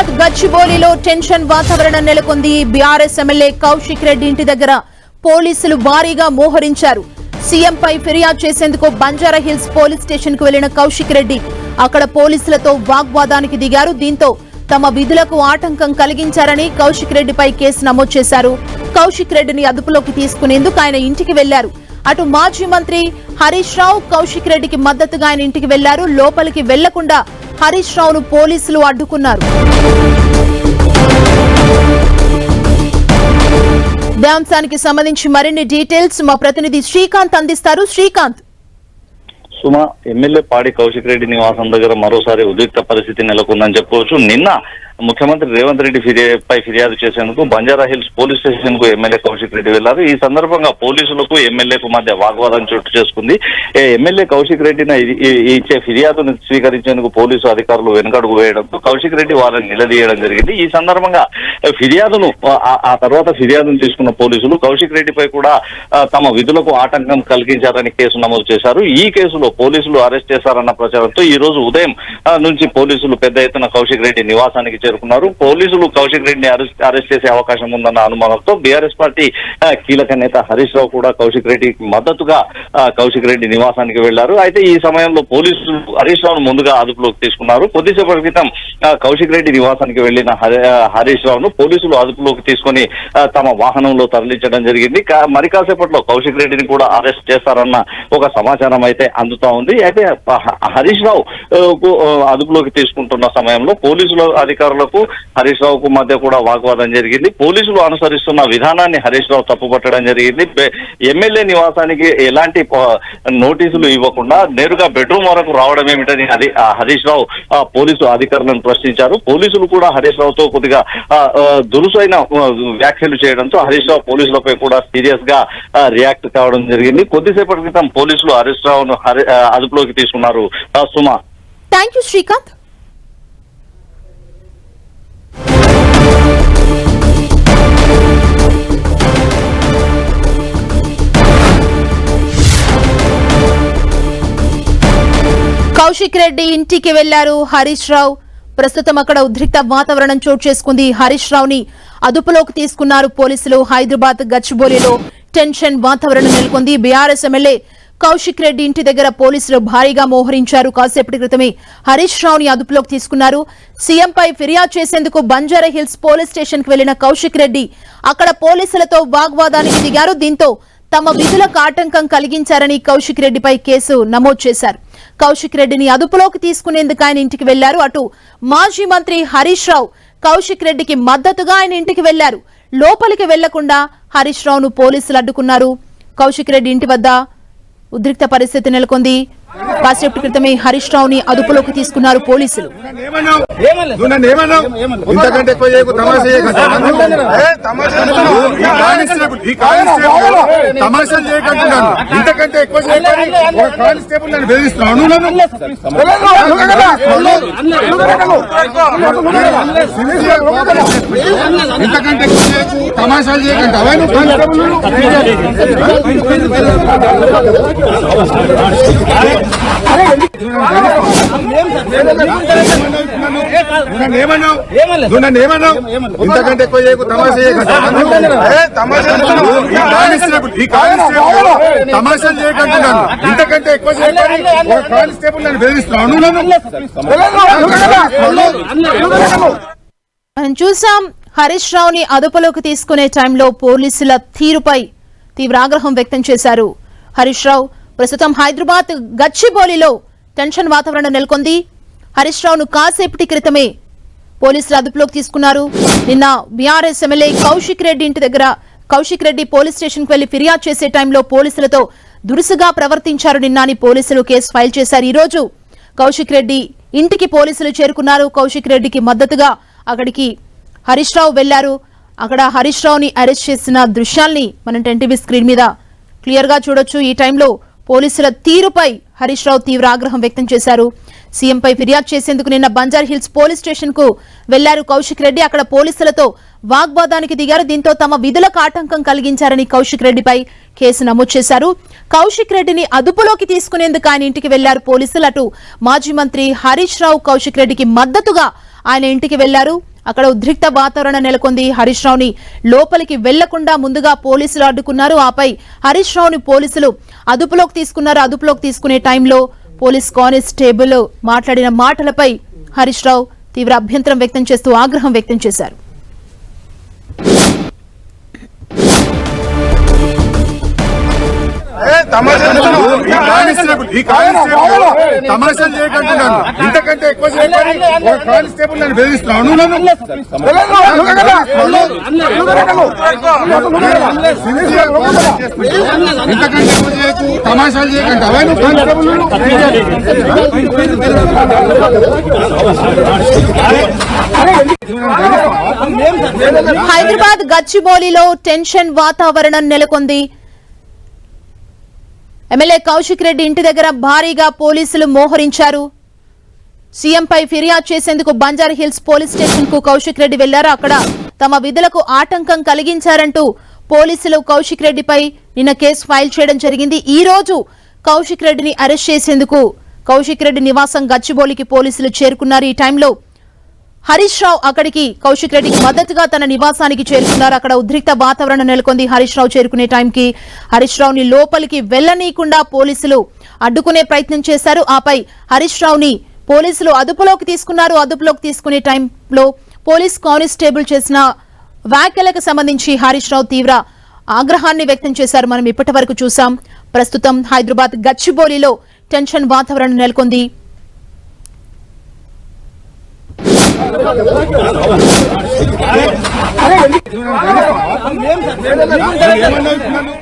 హైదరాబాద్ గచ్చిబౌలిలో టెన్షన్ వాతావరణం నెలకొంది. బీఆర్ఎస్ ఎమ్మెల్యే కౌశిక్ రెడ్డి ఇంటి దగ్గర పోలీసులు భారీగా మోహరించారు. సీఎంపై ఫిర్యాదు చేసేందుకు బంజారా హిల్స్ పోలీస్ స్టేషన్కు వెళ్ళిన కౌశిక్ రెడ్డి అక్కడ పోలీసులతో వాగ్వాదానికి దిగారు. దీంతో తమ విధులకు ఆటంకం కలిగించారని కౌశిక్ రెడ్డిపై కేసు నమోదు చేశారు. కౌశిక్ రెడ్డిని అదుపులోకి తీసుకునేందుకు ఆయన ఇంటికి వెళ్ళారు. అటు మాజీ మంత్రి హరీష్ రావు కౌశిక్ రెడ్డికి మద్దతుగా ఆయన ఇంటికి వెళ్ళారు. లోపలికి వెళ్ళకుండా హరీష్ రావును పోలీసులు అడ్డుకున్నారు. ధ్యాంశానికి సంబంధించి మరిన్ని డీటెయిల్స్ మా ప్రతినిధి శ్రీకాంత్ అందిస్తారు. శ్రీకాంత్. సుమ ఎమ్మెల్యే పాడి కౌశిక్ రెడ్డి నివాసం దగ్గర మరోసారి ఉద్రిక్త పరిస్థితి నెలకొందని చెప్పుకోవచ్చు. నిన్న ముఖ్యమంత్రి రేవంత్ రెడ్డి ఫిర్యాదు పై ఫిర్యాదు చేసేందుకు బంజారా హిల్స్ పోలీస్ స్టేషన్కు ఎమ్మెల్యే కౌశిక్ రెడ్డి వెళ్ళారు ఈ సందర్భంగా పోలీసులకు ఎమ్మెల్యేకు మధ్య వాగ్వాదం చోటు చేసుకుంది. ఎమ్మెల్యే కౌశిక్ రెడ్డిని ఇచ్చే ఫిర్యాదును స్వీకరించేందుకు పోలీసు అధికారులు వెనుకడుగు వేయడంతో కౌశిక్ రెడ్డి వారిని నిలదీయడం జరిగింది. ఈ సందర్భంగా ఫిర్యాదును ఆ- ఆ తర్వాత ఫిర్యాదును తీసుకున్న పోలీసులు కౌశిక్ రెడ్డిపై కూడా తమ విధులకు ఆటంకం కలిగించారని కేసు నమోదు చేశారు. ఈ కేసులో పోలీసులు అరెస్ట్ చేశారన్న ప్రచారంతో ఈ రోజు ఉదయం నుంచి పోలీసులు పెద్ద ఎత్తున కౌశిక్ రెడ్డి నివాసానికి చేరుకున్నారు. పోలీసులు కౌశిక్ రెడ్డిని అరెస్ట్ అరెస్ట్ చేసే అవకాశం ఉందన్న అనుమానంతో బీఆర్ఎస్ పార్టీ కీలక నేత హరీష్ రావు కూడా కౌశిక్ రెడ్డికి మద్దతుగా కౌశిక్ రెడ్డి నివాసానికి వెళ్ళారు అయితే ఈ సమయంలో పోలీసులు హరీష్ రావును ముందుగా అదుపులోకి తీసుకున్నారు. కొద్దిసేపటి క్రితం కౌశిక్ రెడ్డి నివాసానికి వెళ్ళిన హరీష్ రావును పోలీసులు అదుపులోకి తీసుకొని తమ వాహనంలో తరలించడం జరిగింది. మరి కాసేపట్లో కౌశిక్ రెడ్డిని కూడా అరెస్ట్ చేస్తారన్న ఒక సమాచారం అయితే అందుతా ఉంది. అయితే హరీష్ రావు అదుపులోకి తీసుకుంటున్న సమయంలో పోలీసులు అధికారులు అధికారులకు హరీష్ రావుకు మధ్య కూడా వాగ్వాదం జరిగింది. పోలీసులు అనుసరిస్తున్న విధానాన్ని హరీష్ రావు తప్పుపట్టడం జరిగింది. ఎమ్మెల్యే నివాసానికి ఎలాంటి నోటీసులు ఇవ్వకుండా నేరుగా బెడ్రూమ్ వరకు రావడం ఏమిటని హరి హరీష్ రావు పోలీసు అధికారులను ప్రశ్నించారు. పోలీసులు కూడా హరీష్ రావుతో కొద్దిగా దురుసైన వ్యాఖ్యలు చేయడంతో హరీష్ రావు పోలీసులపై కూడా సీరియస్గా రియాక్ట్ కావడం జరిగింది. కొద్దిసేపటి క్రితం పోలీసులు హరీష్ రావును అదుపులోకి తీసుకున్నారు. సుమా. Thank you Srikanth. Kaushik Reddy ఇంటికి వెళ్ళారు హరీష్ రావు. ప్రస్తుతం అక్కడ ఉద్రిక్త వాతావరణం చోటు చేసుకుంది. హరీష్ రావుని అదుపులోకి తీసుకున్నారు పోలీసులు. హైదరాబాద్ గచ్చిబౌలిలో టెన్షన్ వాతావరణం నెలకొంది. బీఆర్ఎస్ ఎమ్మెల్యే కౌశిక్ రెడ్డి ఇంటి దగ్గర పోలీసులు భారీగా మోహరించారు. కాసేపటి క్రితమే హరీష్ రావుని అదుపులోకి తీసుకున్నారు. సీఎంపై ఫిర్యాదు చేసేందుకు బంజారా హిల్స్ పోలీస్ స్టేషన్కు వెళ్ళిన కౌశిక్ రెడ్డి అక్కడ పోలీసులతో వాగ్వాదానికి దిగారు. దీంతో తమ విధులకు ఆటంకం కలిగించారని కౌశిక్ రెడ్డిపై కేసు నమోదు చేశారు. కౌశిక్ రెడ్డిని అదుపులోకి తీసుకునేందుకు ఆయన ఇంటికి వెళ్ళారు. అటు మాజీ మంత్రి హరీష్ రావు కౌశిక్ రెడ్డికి మద్దతుగా ఆయన ఇంటికి వెళ్ళారు. లోపలికి వెళ్ళకుండా హరీష్ రావును పోలీసులు అడ్డుకున్నారు. కౌశిక్ రెడ్డి ఇంటి వద్ద ఉద్రిక్త పరిస్థితి నెలకొంది. కాసేపటి క్రితమే హరీష్ రావుని అదుపులోకి తీసుకున్నారు పోలీసులు? ఇంతకంటే ఎక్కువ తమాషా తమాషా కానిస్టేబుల్, చేయకంటున్నాను ఇంతకంటే తమాషాలు చేయకండి. అవే నువ్వు ఏమన్నావు? ఇంతకంటే ఎక్కువ చేయకు, తమాషా చేయకు. ఏ, తమాషా. ఈ కానిస్టేబుల్, ఈ కానిస్టేబుల్ తమాషాలు చేయకంటున్నాను. ఇంతకంటే ఎక్కువ ఒక కానిస్టేబుల్ నన్ను బెదిరిస్తున్నావు. నువ్వు నన్ను మనం చూసాం హరీష్ రావుని అదుపులోకి తీసుకునే టైంలో పోలీసుల తీరుపై తీవ్ర ఆగ్రహం వ్యక్తం చేశారు. హరీష్ రావు ప్రస్తుతం హైదరాబాద్ గచ్చిబౌలిలో టెన్షన్ వాతావరణం నెలకొంది. హరీష్ రావును కాసేపటి క్రితమే పోలీసులు అదుపులోకి తీసుకున్నారు. నిన్న బీఆర్ఎస్ ఎమ్మెల్యే కౌశిక్ రెడ్డి ఇంటి దగ్గర కౌశిక్ రెడ్డి పోలీస్ స్టేషన్కు వెళ్ళి ఫిర్యాదు చేసే టైంలో పోలీసులతో దురుసుగా ప్రవర్తించారు నిన్నాని పోలీసులు కేసు ఫైల్ చేశారు. ఈ రోజు కౌశిక్ రెడ్డి ఇంటికి పోలీసులు చేరుకున్నారు. కౌశిక్ రెడ్డికి మద్దతుగా అక్కడికి హరీష్ రావు వెళ్ళారు అక్కడ హరీష్ రావుని అరెస్ట్ చేసిన దృశ్యాల్ని మనం టెన్టీవీ స్క్రీన్ మీద క్లియర్గా చూడొచ్చు. ఈ టైంలో పోలీసుల తీరుపై హరీష్ రావు తీవ్ర ఆగ్రహం వ్యక్తం చేశారు. సీఎంపై ఫిర్యాదు చేసేందుకు నిన్న బంజార్ హిల్స్ పోలీస్ స్టేషన్కు వెళ్ళారు కౌశిక్ రెడ్డి. అక్కడ పోలీసులతో వాగ్వాదానికి దిగారు. దీంతో తమ విధులకు ఆటంకం కలిగించారని కౌశిక్ రెడ్డిపై కేసు నమోదు చేశారు. కౌశిక్ రెడ్డిని అదుపులోకి తీసుకునేందుకు ఆయన ఇంటికి వెళ్ళారు పోలీసులు. అటు మాజీ మంత్రి హరీష్ రావు కౌశిక్ రెడ్డికి మద్దతుగా ఆయన ఇంటికి వెళ్ళారు. అక్కడ ఉద్రిక్త వాతావరణం నెలకొంది. హరీష్ రావుని లోపలికి వెళ్ళకుండా ముందుగా పోలీసులు అడ్డుకున్నారు. ఆపై హరీష్ రావుని పోలీసులు అదుపులోకి తీసుకున్నారు. అదుపులోకి తీసుకునే టైంలో పోలీస్ కానిస్టేబుల్ మాట్లాడిన మాటలపై హరీష్ రావు తీవ్ర అభ్యంతరం వ్యక్తం చేస్తూ ఆగ్రహం వ్యక్తం చేశారు. కానిస్టేబుల్ ఈ కానిస్టేబుల్ తమాషాలు చేయకంటున్నాను ఇంతకంటే ఎక్కువ చేయకండి ఒక కానిస్టేబుల్ నన్ను బెదిరిస్తున్నావు నువ్వు నన్ను Sincere గా కోఆపరేట్ చేస్తున్నావు. ఇంతకంటే ఎక్కువ చేయకు తమాషాలు చేయకండి అవే నువ్వు కానిస్టేబుల్ హైదరాబాద్ గచ్చిబౌలిలో టెన్షన్ వాతావరణం నెలకొంది ఎమ్మెల్యే కౌశిక్ రెడ్డి ఇంటి దగ్గర భారీగా పోలీసులు మోహరించారు. సీఎంపై ఫిర్యాదు చేసేందుకు బంజారా హిల్స్ పోలీస్ స్టేషన్కు కౌశిక్ రెడ్డి వెళ్ళారు. అక్కడ తమ విధులకు ఆటంకం కలిగించారంటూ పోలీసులు కౌశిక్ రెడ్డిపై నిన్న కేసు ఫైల్ చేయడం జరిగింది. ఈ రోజు కౌశిక్ రెడ్డిని అరెస్ట్ చేసేందుకు కౌశిక్ రెడ్డి నివాసం గచ్చిబౌలికి పోలీసులు చేరుకున్నారు. ఈ టైంలో హరీష్ రావు అక్కడికి కౌశిక్ రెడ్డికి మద్దతుగా తన నివాసానికి చేరుకున్నారు. అక్కడ ఉద్రిక్త వాతావరణం నెలకొంది. హరీష్ రావు చేరుకునే టైంకి హరీష్ రావుని లోపలికి వెళ్ళనీయకుండా పోలీసులు అడ్డుకునే ప్రయత్నం చేశారు. ఆపై హరీష్ రావుని పోలీసులు అదుపులోకి తీసుకున్నారు. అదుపులోకి తీసుకునే టైంలో పోలీస్ కానిస్టేబుల్ చేసిన వ్యాఖ్యలకు సంబంధించి హరీష్ రావు తీవ్ర ఆగ్రహాన్ని వ్యక్తం చేశారు. మనం ఇప్పటి వరకు చూసాం ప్రస్తుతం హైదరాబాద్ గచ్చిబౌలిలో టెన్షన్ వాతావరణం నెలకొంది. ఏమన్నావు ఇప్పుడు నన్ను?